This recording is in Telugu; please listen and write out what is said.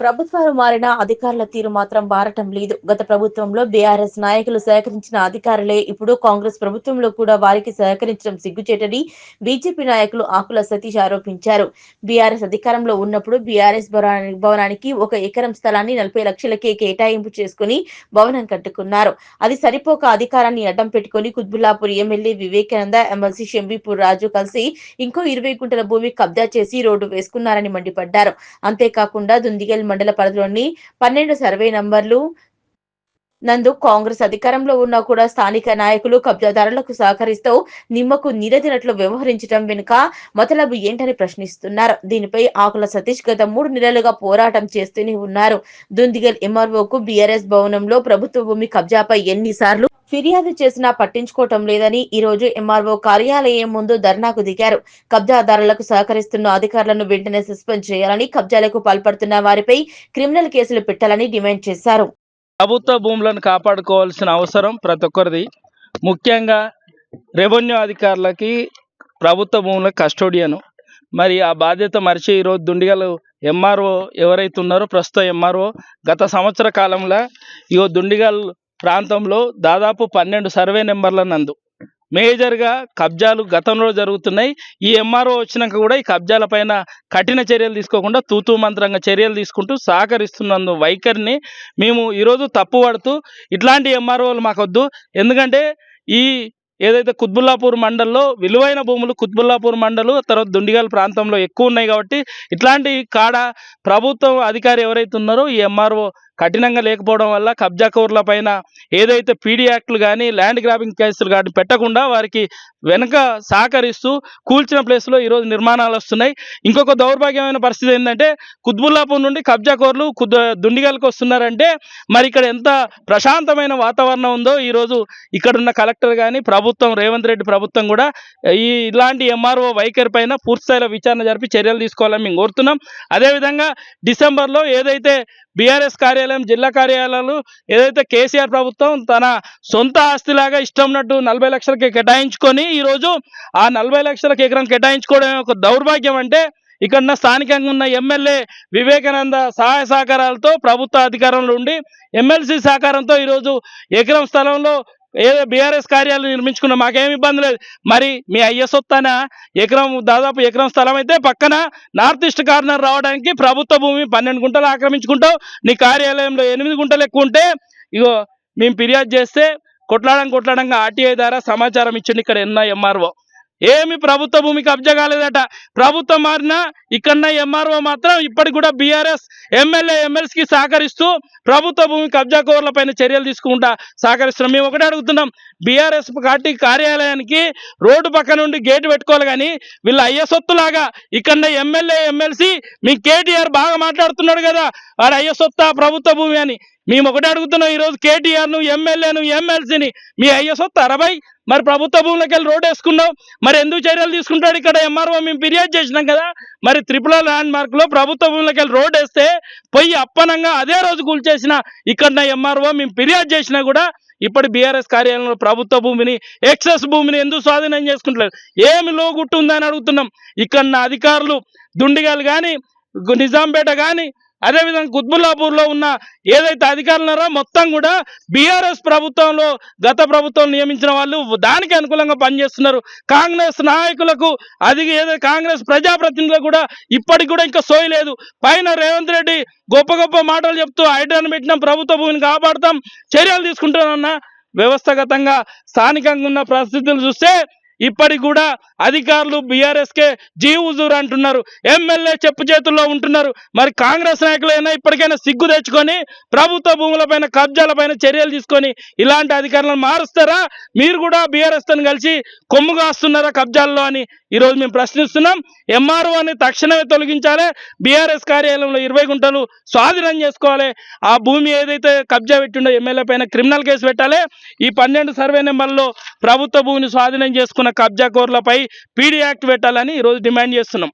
ప్రభుత్వాలు మారినా అధికారుల తీరు మాత్రం మారటం లేదు. గత ప్రభుత్వంలో బీఆర్ఎస్ నాయకులు సహకరించిన అధికారులే ఇప్పుడు కాంగ్రెస్ ప్రభుత్వంలో కూడా వారికి సహకరించడం సిగ్గుచేటని బీజేపీ నాయకులు ఆకుల సతీష్ ఆరోపించారు. బీఆర్ఎస్ అధికారంలో ఉన్నప్పుడు బీఆర్ఎస్ భవనానికి ఒక ఎకరం స్థలాన్ని నలభై లక్షలకే కేటాయింపు చేసుకుని భవనం కట్టుకున్నారు. అది సరిపోక అధికారాన్ని అడ్డం పెట్టుకుని కుత్బుల్లాపూర్ ఎమ్మెల్యే వివేకానంద ఎమ్మెల్సీ షంబీపూర్ రాజు కలిసి ఇంకో ఇరవై గుంటల భూమి కబ్జా చేసి రోడ్డు వేసుకున్నారని మండిపడ్డారు. అంతేకాకుండా దుందిగల్ మండల పరిధిలోని పన్నెండు సర్వే నంబర్లు నందు కాంగ్రెస్ అధికారంలో ఉన్నా కూడా స్థానిక నాయకులు కబ్జాదారులకు సహకరిస్తూ నిమ్మకు నిరదినట్లు వ్యవహరించడం వెనుక మొదలబు ఏంటని ప్రశ్నిస్తున్నారు. దీనిపై ఆకుల సతీష్ గత మూడు నెలలుగా పోరాటం చేస్తూనే ఉన్నారు. దుందిగల్ ఎంఆర్ఓకు బీఆర్ఎస్ భవనంలో ప్రభుత్వ భూమి కబ్జాపై ఎన్నిసార్లు ఫిర్యాదు చేసినా పట్టించుకోవటం లేదని ఈ రోజు ఎంఆర్ఓ కార్యాలయం ముందు ధర్నాకు దిగారు. కబ్జాదారులకు సహకరిస్తున్న అధికారులను వెంటనే సస్పెండ్ చేయాలని కబ్జాలకు పాల్పడుతున్న వారిపై క్రిమినల్ కేసులు పెట్టాలని డిమాండ్ చేశారు. ప్రభుత్వ భూములను కాపాడుకోవాల్సిన అవసరం ప్రతి ఒక్కరిది. ముఖ్యంగా రెవెన్యూ అధికారులకి ప్రభుత్వ భూముల కస్టోడియను. మరి ఆ బాధ్యత మరిచి ఈరోజు దుండిగలు ఎంఆర్ఓ ఎవరైతే ఉన్నారో ప్రస్తుత ఎంఆర్ఓ గత సంవత్సర కాలంలో ఈ దుండిగల్ ప్రాంతంలో దాదాపు పన్నెండు సర్వే నెంబర్ల నందు మేజర్గా కబ్జాలు గతంలో జరుగుతున్నాయి. ఈ ఎంఆర్ఓ వచ్చినాక కూడా ఈ కబ్జాల పైన కఠిన చర్యలు తీసుకోకుండా తూతూ మంత్రంగా చర్యలు తీసుకుంటూ సహకరిస్తున్నందు వైఖరిని మేము ఈరోజు తప్పుపడుతూ ఇట్లాంటి ఎంఆర్ఓలు మాకొద్దు. ఎందుకంటే ఈ ఏదైతే కుత్బుల్లాపూర్ మండల్లో విలువైన భూములు కుత్బుల్లాపూర్ మండలు తర్వాత దుండిగల్ ప్రాంతంలో ఎక్కువ ఉన్నాయి కాబట్టి ఇట్లాంటి కాడ ప్రభుత్వం అధికారి ఎవరైతే ఉన్నారో ఈ ఎంఆర్ఓ కఠినంగా లేకపోవడం వల్ల కబ్జాకోర్ల పైన ఏదైతే పీడీ యాక్ట్లు కానీ ల్యాండ్ గ్రాబింగ్ కేసులు కానీ పెట్టకుండా వారికి వెనక సహకరిస్తూ కూల్చిన ప్లేస్లో ఈరోజు నిర్మాణాలు వస్తున్నాయి. ఇంకొక దౌర్భాగ్యమైన పరిస్థితి ఏంటంటే కుత్బుల్లాపూర్ నుండి కబ్జాకోర్లు కుద్ దుండిగల్కి వస్తున్నారంటే మరి ఇక్కడ ఎంత ప్రశాంతమైన వాతావరణం ఉందో ఈరోజు ఇక్కడున్న కలెక్టర్ కానీ ప్రభుత్వం రేవంత్ రెడ్డి ప్రభుత్వం కూడా ఈ ఇలాంటి ఎంఆర్ఓ వైఖరి పైన పూర్తిస్థాయిలో విచారణ జరిపి చర్యలు తీసుకోవాలని మేము కోరుతున్నాం. అదేవిధంగా డిసెంబర్లో ఏదైతే బీఆర్ఎస్ కార్యాలయం జిల్లా కార్యాలయాలు ఏదైతే కేసీఆర్ ప్రభుత్వం తన సొంత ఆస్తిలాగా ఇష్టం ఉన్నట్టు నలభై లక్షలకి కేటాయించుకొని ఈరోజు ఆ నలభై లక్షలకు ఎకరం కేటాయించుకోవడం ఒక దౌర్భాగ్యం అంటే ఇక్కడ స్థానికంగా ఉన్న ఎమ్మెల్యే వివేకానంద సహాయ సహకారాలతో ప్రభుత్వ అధికారంలో ఉండి ఎమ్మెల్సీ సహకారంతో ఈరోజు ఎకరం స్థలంలో ఏదో బీఆర్ఎస్ కార్యాలయం నిర్మించుకున్నా మాకేం ఇబ్బంది లేదు. మరి మీ అయ్య వస్తాన ఎకరం దాదాపు ఎకరం స్థలం అయితే పక్కన నార్త్ ఈస్ట్ కార్నర్ రావడానికి ప్రభుత్వ భూమి పన్నెండు గుంటలు ఆక్రమించుకుంటావు. నీ కార్యాలయంలో ఎనిమిది గుంటలు ఎక్కువ ఉంటే ఇగో మేము ఫిర్యాదు చేస్తే కొట్లాడం కొట్లాడంగా ఆర్టీఐ ద్వారా సమాచారం ఇచ్చింది ఇక్కడ ఎన్న ఎంఆర్ఓ ఏమి ప్రభుత్వ భూమి కబ్జా కాలేదట. ప్రభుత్వం మారినా ఇక్కడ ఎంఆర్ఓ మాత్రం ఇప్పటికి కూడా బీఆర్ఎస్ ఎమ్మెల్యే ఎమ్మెల్సీకి సహకరిస్తూ ప్రభుత్వ భూమి కబ్జా కోర్లపైన చర్యలు తీసుకుంటా సహకరిస్తున్నాం. మేము ఒకటే అడుగుతున్నాం. బీఆర్ఎస్ పార్టీ కార్యాలయానికి రోడ్డు పక్క నుండి గేటు పెట్టుకోవాలి కానీ వీళ్ళ అయ్య సొత్తులాగా ఇక్కడ ఎమ్మెల్యే ఎమ్మెల్సీ మీ కేటీఆర్ బాగా మాట్లాడుతున్నాడు కదా. వాడు అయ్యసొత్తా ప్రభుత్వ భూమి అని. మేము ఒకటే అడుగుతున్నాం ఈరోజు కేటీఆర్ను ఎమ్మెల్యేను ఎమ్మెల్సీని. మీ ఐఎస్ సొత్తు అరవై. మరి ప్రభుత్వ భూములకి వెళ్ళి రోడ్ వేసుకున్నావు. మరి ఎందుకు చర్యలు తీసుకుంటాడు? ఇక్కడ ఎంఆర్ఓ మేము ఫిర్యాదు చేసినాం కదా. మరి త్రిపుల ల్యాండ్ మార్క్లో ప్రభుత్వ భూములకి వెళ్ళి రోడ్ వేస్తే పొయ్యి అప్పనంగా అదే రోజు కూల్చేసిన ఇక్కడ ఎంఆర్ఓ మేము ఫిర్యాదు చేసినా కూడా ఇప్పటి బీఆర్ఎస్ కార్యాలయంలో ప్రభుత్వ భూమిని ఎక్సెస్ భూమిని ఎందుకు స్వాధీనం చేసుకుంటలేదు? ఏమి లోగుట్టు ఉందని అడుగుతున్నాం. ఇక్కడ అధికారులు దుండిగాలు కానీ నిజాంపేట కానీ అదేవిధంగా కుత్బుల్లాపూర్లో ఉన్న ఏదైతే అధికారులు ఉన్నారో మొత్తం కూడా బీఆర్ఎస్ ప్రభుత్వంలో గత ప్రభుత్వం నియమించిన వాళ్ళు దానికి అనుకూలంగా పనిచేస్తున్నారు. కాంగ్రెస్ నాయకులకు అది ఏదైతే కాంగ్రెస్ ప్రజాప్రతినిధులకు కూడా ఇప్పటికి కూడా ఇంకా సోయలేదు పైన రేవంత్ రెడ్డి గొప్ప గొప్ప మాటలు చెప్తూ హైడ్రాన్ పెట్టినాం ప్రభుత్వ భూమిని కాపాడతాం చర్యలు తీసుకుంటానన్న వ్యవస్థగతంగా స్థానికంగా ఉన్న పరిస్థితులు చూస్తే ఇప్పటికి కూడా అధికారులు బీఆర్ఎస్కే జీ హుజూర్ అంటున్నారు. ఎమ్మెల్యే చెప్పు చేతుల్లో ఉంటున్నారు. మరి కాంగ్రెస్ నాయకులైనా ఇప్పటికైనా సిగ్గు తెచ్చుకొని ప్రభుత్వ భూములపైన కబ్జాలపైన చర్యలు తీసుకొని ఇలాంటి అధికారులను మారుస్తారా? మీరు కూడా బీఆర్ఎస్తో కలిసి కొమ్ము కాస్తున్నారా కబ్జాల్లో అని ఈరోజు మేము ప్రశ్నిస్తున్నాం. ఎంఆర్ఓ అని తక్షణమే తొలగించాలి. బీఆర్ఎస్ కార్యాలయంలో ఇరవై గుంటలు స్వాధీనం చేసుకోవాలి. ఆ భూమి ఏదైతే కబ్జా పెట్టిండో ఎమ్మెల్యే పైన క్రిమినల్ కేసు పెట్టాలి. ఈ పన్నెండు సర్వే నెంబర్లో ప్రభుత్వ భూమిని స్వాధీనం చేసుకున్న కబ్జా కోర్లపై పీడీ యాక్ట్ పెట్టాలని ఈరోజు డిమాండ్ చేస్తున్నాం.